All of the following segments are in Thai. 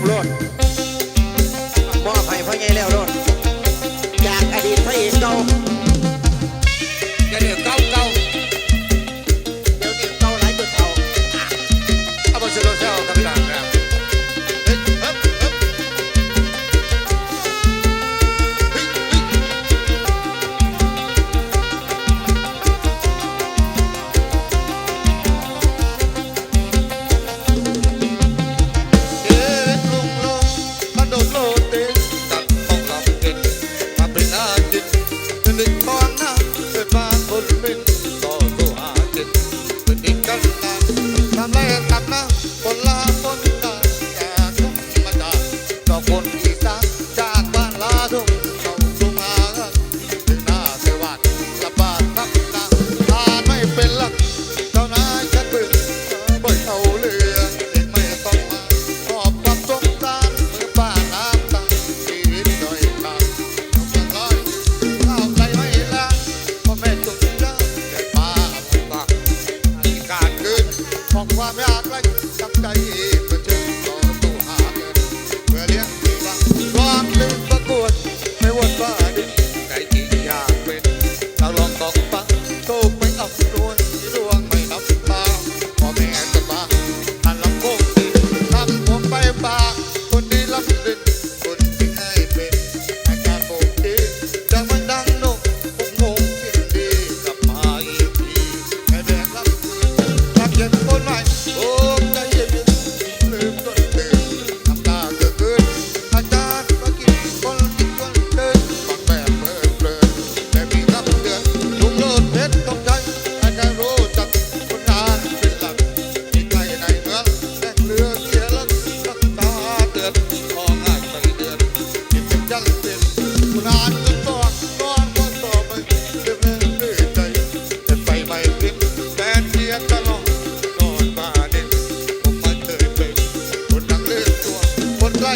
มโลดมอบให้พ่อใหญ่แล้วโลดจากอดีตพระเอกเก่า Oh.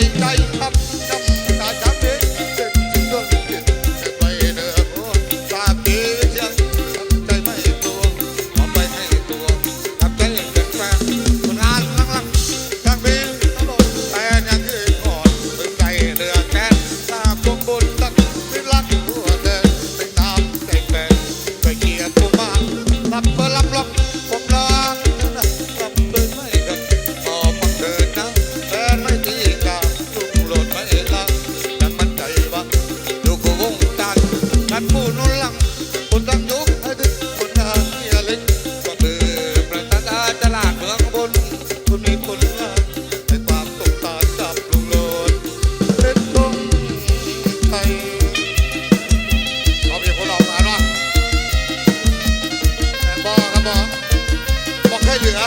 vai. kanulang utang duk adik punang yalik Babe pratata talag bang bun kuni punang ในความตกตาจับลุงโลนเป็นตรงไทยเอาเพียงคนเราอ่านว่าแต่บอครับบอบอกแค่เหลือ